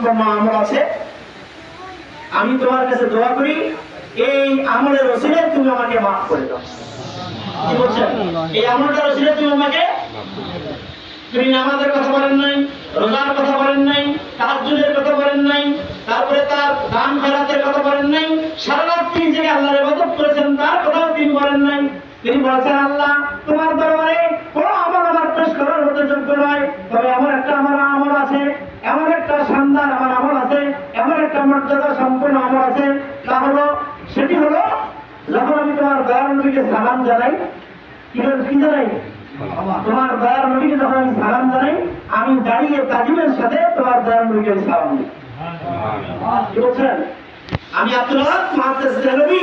সম্পন্ন আমল আছে, আমি তোমার কাছে দোয়া করি, এই আমলের রসিলে তুমি আমাকে মাফ করে দাও। এই আমলটা রসিলে তুমি আমাকে তুমি নামাজের কথা বলেন নাই, রোজার কথা বলেন নাই কথা বলেন নাই, তারপরে তার দান খয়রাতের কথা বলেন নাই সারা তিনি যে আল্লাহর করেছেন, তার কথাও তিনি বলেন নাই। তিনি বলেছেন, আল্লাহ, তোমার দরবারে কোনো আমল আমার পেশ করার মতো যোগ্য নয়, তবে এমন একটা আমার আমল আছে, এমন একটা শানদার আমার আমল আছে এমন একটা মর্যাদা সম্পূর্ণ আমল আছে। তা হলো, সেটি হলো, যখন আমি তোমার দয়াল নবীকে সালাম জানাই কি জানাই? তোমার দয়ার নবীকে যখন আমি সালাম জানাই, আমি দাঁড়িয়ে তাজিমের সাথে তোমার দয়ার নবীকে আমি সালাম দিই। বলছেন? আমি আব্দুল্লাহ মহাদেশ নবী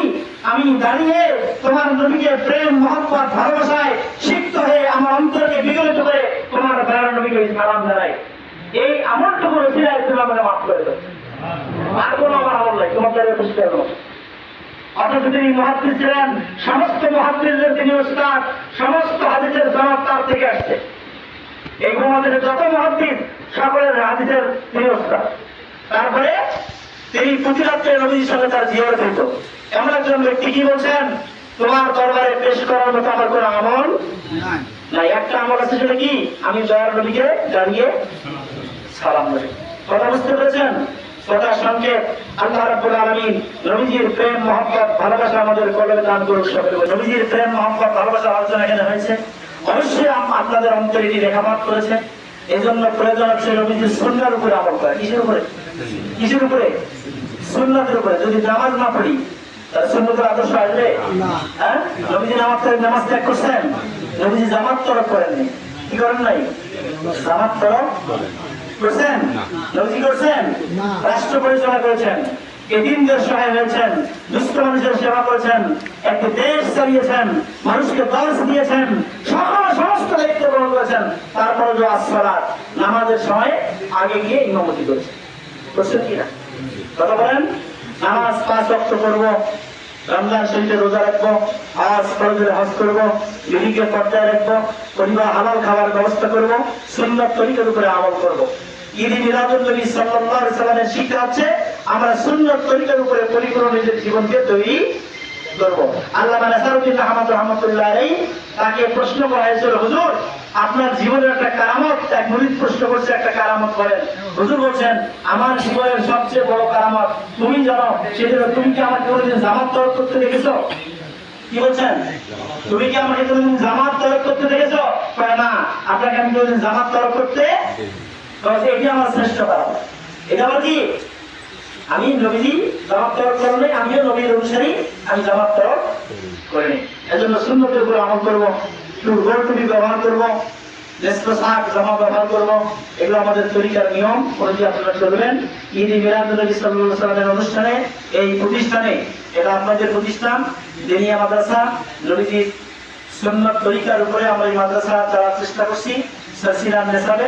আমি দাঁড়িয়ে তোমার নবীকে প্রেম, মহব্বত, ভালোবাসায় সিক্ত হয়ে আমার অন্তরকে বিগলিত করে তোমার দয়ার নবীকে সালাম জানাই। এই আমলটুকু রসিলে তুমি আমাকে মাফ করে দাও। আর কোনো আমার আমল নাই তোমার দ্বারা করব অথচ তিনি মহাত্মী ছিলেন সমস্ত মহাত্মীদের তিনি উস্তাদ সমস্ত হাদিসের জবাব তার থেকে আসছে। এই মহাদের যত মহাদ্দিস সকলের হাদিসের তিনি উস্তাদ। তারপরে তিনি প্রতি রাত্রে নবীর সঙ্গে তার জিয়ার দিত এমন একজন ব্যক্তি কি বলছেন? তোমার দরবারে পেশ করার মতো আমার কোনো আমল না একটা আমল আছে সেটা কি? আমি দয়ার নবীকে দাঁড়িয়ে সালাম দেবে কথা বুঝতে পেরেছেন? কথা সংক্ষেপ আল্লাহ রাব্বুল আলামিন নবীজির প্রেম মহব্বত ভালোবাসা আমাদের কলমে দান করুক সকলে। বলে। নবীজির প্রেম মহব্বত ভালোবাসা আলোচনা এখানে হয়েছে। অবশ্যই আপনাদের অন্তরে এটি রেখাপাত করেছে। এই জন্য প্রয়োজন হচ্ছে নবীজির সুন্নার উপরে আমল করা। কিসের উপরে? কিসের উপরে? সুন্নাতের উপরে। যদি নামাজ না পড়ি তাহলে সুন্নতের আদর্শ আসবে? হ্যাঁ? নবীজি নামাজ নামাজ ত্যাগ করছেন? নবীজি জামাত তরফ করেননি। কি করেন নাই? জামাত তরফ করছেন নবীজি করছেন রাষ্ট্র পরিচালনা করেছেন। এদিনদের সহায় হয়েছেন। দুস্থ মানুষের সেবা করেছেন। একটি দেশ চালিয়েছেন। মানুষকে দর্শ দিয়েছেন। সকল সমস্ত দায়িত্ব গ্রহণ করেছেন। তারপরে যে আসফালাত নামাজের সময় আগে গিয়ে ইমামতি করেছেন। করছেন কি না? কথা বলেন। নামাজ পাঁচ রক্ত করব রমজান শরীরে রোজা রাখব আজ ফরজের হজ করব বিবিকে পর্যায়ে রাখব পরিবার হালাল খাবার ব্যবস্থা করব সুন্দর তরিকার উপরে আমল করব। ঈদি মিলাদুল নবী সাল্লাল্লাহু আলাইহি সাল্লামের শিক্ষা হচ্ছে, আমরা সুন্নত তরিকার উপরে পরিপূর্ণ নিজের জীবনকে তৈরি করব। আল্লাহ নাসারুদ্দিন আহমদ রহমতুল্লাহ আলাই তাকে প্রশ্ন করা হয়েছিল, হুজুর, আপনার জীবনের একটা কারামত? এক মুরিদ প্রশ্ন করছে, একটা কারামত করেন। হুজুর বলছেন, আমার জীবনের সবচেয়ে বড় কারামত, তুমি জানো, সেজন্য তুমি কি আমাকে কোনোদিন জামাত তরফ করতে দেখেছ? কি বলছেন? তুমি কি আমাকে কোনোদিন জামাত তরফ করতে দেখেছ? না, আপনাকে আমি কোনোদিন জামাত তরফ করতে এটি আমার শ্রেষ্ঠ এটা আবার কি? আমি নবীজি জামাত তরফ করেন আমিও নবীর অনুসারী, আমি জামাত তরফ করিনি। এজন্য সুন্নতের উপরে আমল করব গোল টুপি ব্যবহার করব জামা ব্যবহার এগুলো আমাদের নিয়ম অনুষ্ঠানে, এই প্রতিষ্ঠানে, এটা আপনাদের প্রতিষ্ঠান দিনিয়া মাদ্রাসা, নবীজির সুন্নত তরিকার উপরে আমরা এই মাদ্রাসা চালার চেষ্টা করছি সাসিরাম নেসাবে